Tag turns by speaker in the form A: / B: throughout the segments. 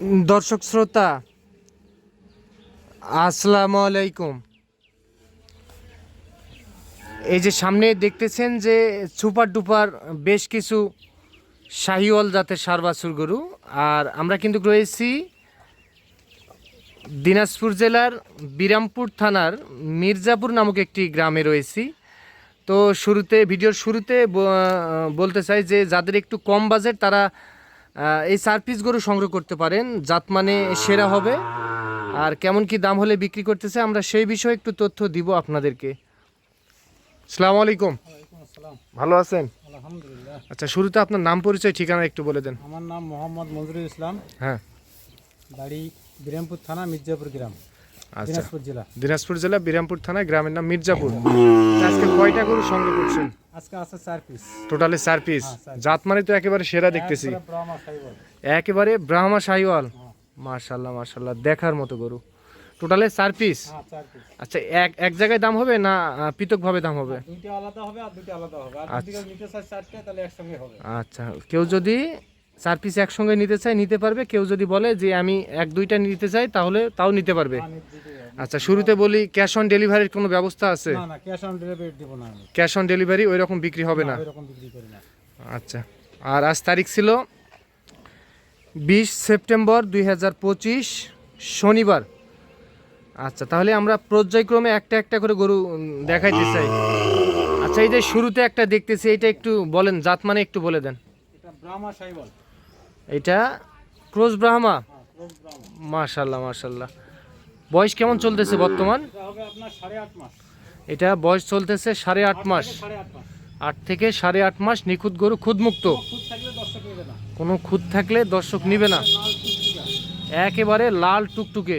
A: দর্শক শ্রোতা, আসসালামু আলাইকুম। এই যে সামনে দেখতেছেন যে সুপার ডুপার বেশ কিছু শাহিওয়াল জাতের সারবাসুর গরু, আর আমরা কিন্তু রয়েছি দিনাজপুর জেলার বিরামপুর থানার মির্জাপুর নামক একটি গ্রামে রয়েছি। তো শুরুতে, ভিডিওর শুরুতে বলতে চাই যে যাদের একটু কম বাজেট তারা এই চার পিস গরু সংগ্রহ করতে পারেন। জাত মানে সেরা হবে। আর কেমন কি দাম হলে বিক্রি করতেছে আমরা সেই বিষয়ে একটু তথ্য দিব আপনাদেরকে। সালাম আলাইকুম। ভালো আছেন?
B: আলহামদুলিল্লাহ।
A: আচ্ছা শুরুতে আপনার নাম পরিচয় ঠিকানা একটু বলে দেন।
B: আমার নাম মোহাম্মদ মঞ্জুরুল ইসলাম।
A: হ্যাঁ।
B: বাড়ি বিরামপুর থানা মির্জাপুর গ্রাম।
A: আচ্ছা।
B: দিনাজপুর জেলা।
A: দিনাজপুর জেলা বিরামপুর থানা গ্রামের নাম মির্জাপুর। আজকে কয়টা গরু সংগ্রহ করছেন?
B: আজকে আছে চার পিস
A: টোটালি চার পিস
B: হ্যাঁ, চার
A: জাত মানে তো একেবারে সেরা দেখতেছি।
B: একবারে ব্রাহ্মা
A: শাহিওয়াল
B: হ্যাঁ।
A: মার্শাল্লাহ মার্শাল্লাহ দেখার মতো গরু। টোটালে চার পিস
B: হ্যাঁ চার পিস
A: আচ্ছা এক এক জায়গায় দাম হবে না পৃথকভাবে দাম হবে?
B: দুইটা আলাদা হবে আর দুইটা আলাদা হবে। আর যদি নিতে চাই চারটা তাহলে একসঙ্গে হবে।
A: আচ্ছা কেউ যদি চার পিস একসঙ্গে নিতে চাই নিতে পারবে। কেউ যদি বলে যে আমি এক দুইটা নিতে চাই তাহলে তাও নিতে পারবে। আচ্ছা শুরুতে বলি ক্যাশ অন ডেলিভারির কোনো ব্যবস্থা আছে?
B: না না ক্যাশ অন ডেলিভারি দিব না
A: ক্যাশ অন ডেলিভারি ওই রকম বিক্রি হবে না?
B: এরকম বিক্রি করি না।
A: আচ্ছা আর আজ তারিখ ছিল বিশ সেপ্টেম্বর দুই হাজার পঁচিশ শনিবার। আচ্ছা তাহলে আমরা পর্যায়ক্রমে একটা একটা করে গরু দেখাইতে চাই। আচ্ছা এই যে শুরুতে একটা দেখতেছি এটা একটু বলেন জাত মানে একটু বলে দেন।
B: এটা ব্রাহ্মা সাইবল।
A: এটা ক্রোজ ব্রাহ্মা?
B: ক্রস
A: মাশাল্লাহ মাশাল্লাহ বয়স কেমন চলতেছে বর্তমান?
B: এটা
A: বয়স চলতেছে সাড়ে আট মাস।
B: আট
A: থেকে সাড়ে আট মাস নিখুঁত গরু খুদমুক্ত কোনো খুদ থাকলে দর্শক নিবে না। একেবারে লাল টুকটুকে।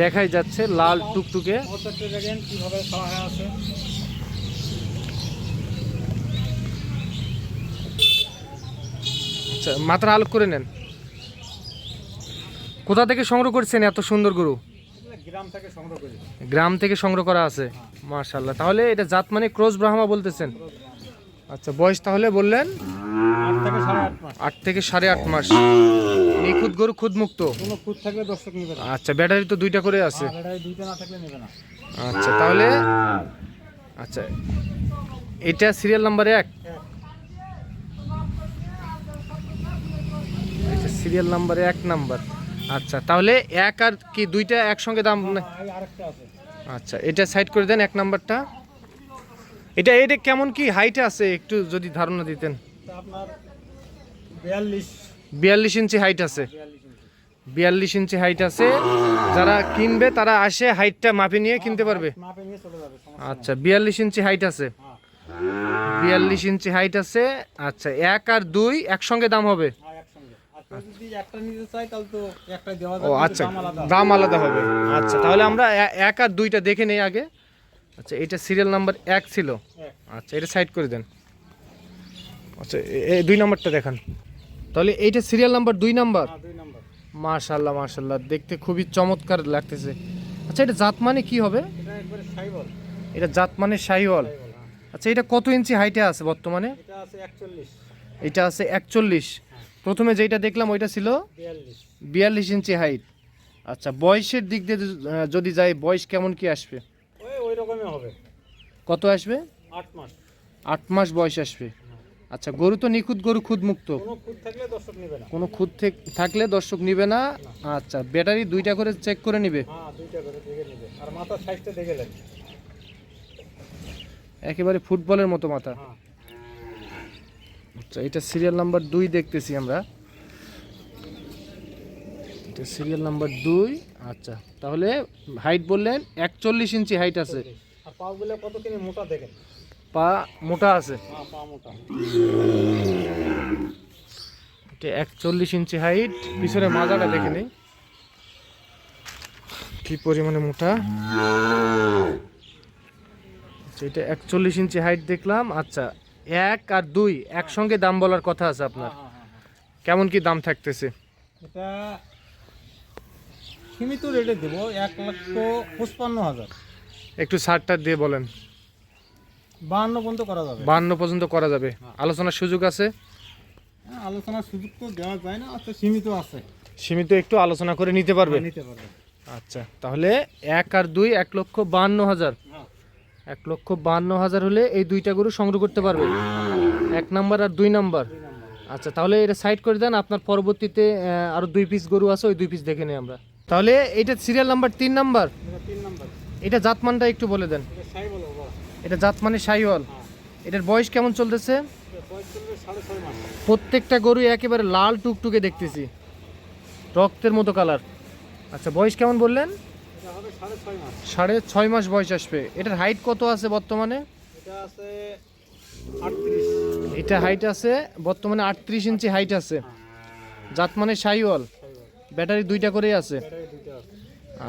A: দেখাই যাচ্ছে লাল টুকটুকে
B: মশাতে দেখেন কীভাবে খাওয়া হয়ে আছে
A: আচ্ছা মাত্রা আলোক করে নেন। কোথা থেকে সংগ্রহ করছেন এত সুন্দর গরু?
B: গ্রাম থেকে সংগ্রহ করি
A: গ্রাম থেকে সংগ্রহ করা আছে? মার্শাল্লাহ তাহলে এটা জাত মানে ক্রোজ ব্রাহ্মা বলতেছেন? আচ্ছা বয়স তাহলে বললেন?
B: আট থেকে সাড়ে আট মাস।
A: নিখুঁত গরু
B: খুদ না।
A: আচ্ছা ব্যাটারি তো দুইটা করে আছে।
B: না
A: আচ্ছা তাহলে? আচ্ছা এটা সিরিয়াল নাম্বার এক। সিরিয়াল নাম্বার এক নাম্বার আচ্ছা তাহলে এক আর কি, দুইটা একসঙ্গে দাম আচ্ছা এটা সাইড করে দেন এক নাম্বারটা এটা এটা কেমন কি হাইটে আছে, একটু যদি ধারণা দিতেন?
B: বিয়াল্লিশ
A: ইঞ্চি হাইট আছে।
B: বিয়াল্লিশ ইঞ্চি
A: হাইট আছে। যারা কিনবে, তারা আসে হাইটটা মাপে নিয়ে কিনতে পারবে। আচ্ছা বিয়াল্লিশ ইঞ্চি হাইট আছে। বিয়াল্লিশ ইঞ্চি হাইট আছে। আচ্ছা এক আর দুই একসঙ্গে দাম হবে
B: হ্যাঁ একসঙ্গে আর কেউ যদি একটা নিতে চায় তাহলে তো একটাই দেওয়া
A: ও আচ্ছা।
B: দাম আলাদা।
A: হবে। আচ্ছা তাহলে আমরা এক আর দুইটা দেখে নেই আগে। আচ্ছা এটা সিরিয়াল নাম্বার এক ছিল। আচ্ছা এটা সাইড করে দেন। আচ্ছা এই দুই নাম্বারটা দেখান। তাহলে এইটা সিরিয়াল নাম্বার দুই নাম্বার
B: হ্যাঁ দুই নম্বর
A: মাশাল্লাহ মাশাল্লাহ দেখতে খুবই চমৎকার লাগতেছে। আচ্ছা এটা জাত মানে কি হবে?
B: এটা একবারে
A: জাত মানে শাহিওয়াল
B: হ্যাঁ।
A: আচ্ছা এটা কত ইঞ্চি হাইটে আছে বর্তমানে?
B: এটা
A: এটা আছে একচল্লিশ। প্রথমে যেটা দেখলাম ওইটা ছিল
B: বিয়াল্লিশ।
A: ইঞ্চি হাইট আচ্ছা বয়সের দিক দিয়ে যদি- যাই বয়স কেমন কি আসবে?
B: ওই ওই রকমই হবে।
A: কত আসবে?
B: আট মাস।
A: আট মাস বয়স আসবে। আচ্ছা গরু তো নিখুঁত গরু খুদ মুক্ত।
B: কোনো খুদ থাকলে দর্শক নেবে না।
A: কোনো খুদ থেক- থাকলে দর্শক নিবে না? আচ্ছা ব্যাটারি দুইটা করে চেক করে নিবে?
B: হ্যাঁ
A: একেবারে ফুটবলের মতো মাথা।
B: হ্যাঁ।
A: আচ্ছা এটা সিরিয়াল নাম্বার দুই দেখতেছি আমরা। এটা সিরিয়াল নাম্বার দুই আচ্ছা। তাহলে হাইট বললেন একচল্লিশ ইঞ্চি হাইট আছে।
B: আর পাগুলো কতখানি মোটা দেখেন?
A: পা মোটা আছে।
B: পা মোটা।
A: এটা একচল্লিশ ইঞ্চি হাইট পিছনে মাজাটা দেখে নেই। কি পরিমাণে মোটা? আচ্ছা এটা একচল্লিশ ইঞ্চি হাইট দেখলাম। আচ্ছা এক আর দুই একসঙ্গে দাম বলার কথা আছে আপনার।
B: হ্যাঁ হ্যাঁ হ্যাঁ
A: কেমন কি দাম থাকতেছে?
B: এটা সীমিত রেটে দেব এক লক্ষ পঁচপান্ন হাজার।
A: একটু ছাড়টা দিয়ে বলেন।
B: বাহান্ন পর্যন্ত করা যাবে।
A: বান্ন পর্যন্ত করা যাবে। আলোচনার সুযোগ আছে?
B: আলোচনার সুযোগ তো দেওয়া যায় না আচ্ছা সীমিত আছে।
A: সীমিত একটু আলোচনা করে নিতে পারবে?
B: নিতে পারবে।
A: আচ্ছা তাহলে এক আর দুই এক লক্ষ বান্ন হাজার। এক লক্ষ বান্ন হাজার হলে এই দুইটা গরু সংগ্রহ করতে পারবে এক নাম্বার আর দুই নাম্বার। আচ্ছা তাহলে এটা সাইড করে দেন আপনার পরবর্তীতে আহ, আরও দুই পিস গরু আছে ওই দুই পিস দেখে নিই আমরা। তাহলে এটা সিরিয়াল নাম্বার তিন নাম্বার।
B: এটা
A: জাতমানটা একটু বলে দেন।
B: এটা
A: জাতমানে সাইওয়াল। এটার বয়স কেমন চলতেছে? প্রত্যেকটা গরু একেবারে লাল টুকটুকে দেখতেছি। রক্তের মতো কালার আচ্ছা বয়স কেমন বললেন?
B: সাড়ে ছয় মাস
A: বয়স আসবে। এটার হাইট কত আছে বর্তমানে?
B: এটা
A: হাইট আছে বর্তমানে আটত্রিশ ইঞ্চি হাইট আছে। জাত মানে সাইওয়াল। ব্যাটারি দুইটা করেই আছে।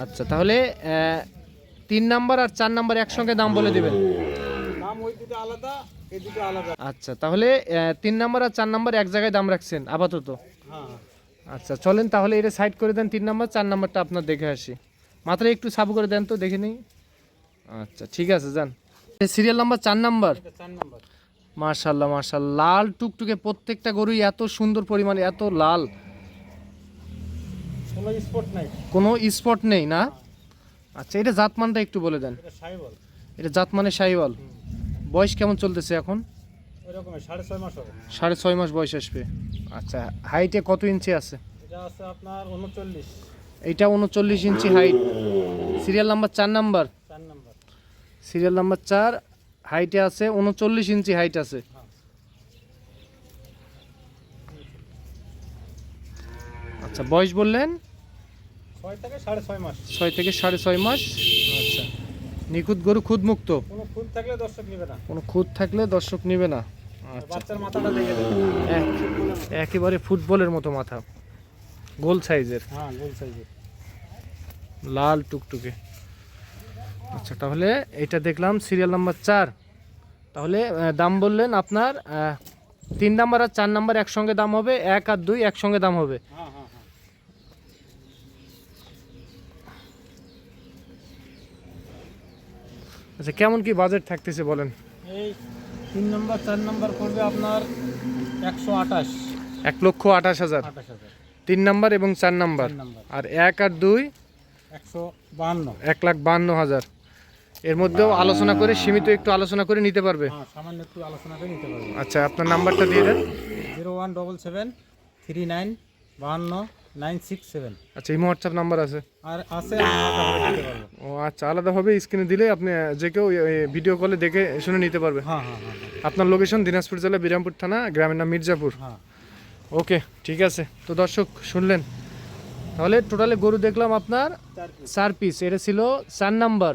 A: আচ্ছা তাহলে তিন নাম্বার আর চার নাম্বার একসঙ্গে দাম বলে দিবেন। আচ্ছা তাহলে তিন নাম্বার আর চার নাম্বার এক জায়গায় দাম রাখছেন আপাতত।
B: হ্যাঁ।
A: আচ্ছা চলেন তাহলে এটা সাইড করে দেন তিন নাম্বার চার নাম্বারটা আপনার দেখে আসি। মাত্র একটু সাব করে দেন তো দেখে নিই। আচ্ছা ঠিক আছে যান। সিরিয়াল নাম্বার চার নাম্বার মার্শাল্লাহ মার্শাল্লাহ লাল টুকটুকে প্রত্যেকটা গরুই এত সুন্দর পরিমাণে এত লাল।
B: কোনো স্পট নাই।
A: কোনো স্পট নেই না? আচ্ছা এটা জাতমানটা একটু বলে দেন।
B: এটা বল
A: এটা বয়স কেমন চলতেছে এখন?
B: সাড়ে ছয় মাস
A: সাড়ে ছয় মাস বয়স আসবে। আচ্ছা হাইটে কত ইঞ্চি আছে?
B: আছে আপনার উনচল্লিশ
A: এইটা উনচল্লিশ ইঞ্চি হাইট। সিরিয়াল নাম্বার চার নাম্বার। সিরিয়াল নাম্বার চার হাইটে আছে উনচল্লিশ ইঞ্চি হাইট আছে। আচ্ছা বয়স বললেন?
B: ছয় থেকে সাড়ে ছয় মাস।
A: ছয় থেকে সাড়ে ছয় মাস। আচ্ছা নিখুঁত গরু খুদ মুক্ত?
B: কোনো ফুল থাকলে দর্শক নেবে না।
A: কোনো খুদ থাকলে দর্শক নেবে না। আচ্ছা।
B: বাচ্চার মাথাটা দেখে
A: একেবারে ফুটবলের মতো মাথা। গোল সাইজের?
B: হ্যাঁ গোল সাইজের।
A: লাল টুকটুকে। আচ্ছা তাহলে এটা দেখলাম সিরিয়াল নাম্বার চার। তাহলে দাম বললেন আপনার তিন নাম্বার আর চার নাম্বার একসঙ্গে দাম হবে এক আর দুই একসঙ্গে দাম হবে।
B: হ্যাঁ হ্যাঁ হ্যাঁ।
A: আচ্ছা কেমন কি বাজেট থাকতেছে বলেন?
B: এই তিন নম্বর চার নম্বর করবে আপনার একশো আঠাশ।
A: এক লক্ষ আঠাশ হাজার।
B: আঠাশ হাজার।
A: তিন নাম্বার এবং চার নাম্বার। আর এক আর দুই
B: একশো বাহান্ন।
A: এক লাখ বান্ন হাজার। এর মধ্যেও আলোচনা করে সীমিত একটু আলোচনা করে নিতে পারবে।
B: হ্যাঁ সামান্য একটু আলোচনা করে নিতে পারব।
A: আচ্ছা আপনার নাম্বারটা দিয়ে দেন।
B: Zero one double seven three nine বাহান্ন নাইন সিক্স সেভেন।
A: আচ্ছা এই হোয়াটসঅ্যাপ নাম্বার আছে।
B: আর আছে
A: ও আচ্ছা আলাদাভাবে স্ক্রিনে দিলে আপনি যে কেউ ভিডিও কলে দেখে শুনে নিতে পারবে।
B: হ্যাঁ হ্যাঁ হ্যাঁ হ্যাঁ,
A: আপনার লোকেশন দিনাজপুর জেলা বিরামপুর থানা গ্রামের নাম মির্জাপুর।
B: হ্যাঁ।
A: ওকে ঠিক আছে। তো দর্শক শুনলেন। তাহলে টোটালে গরু দেখলাম আপনার চার পিস এটা ছিল চার নাম্বার।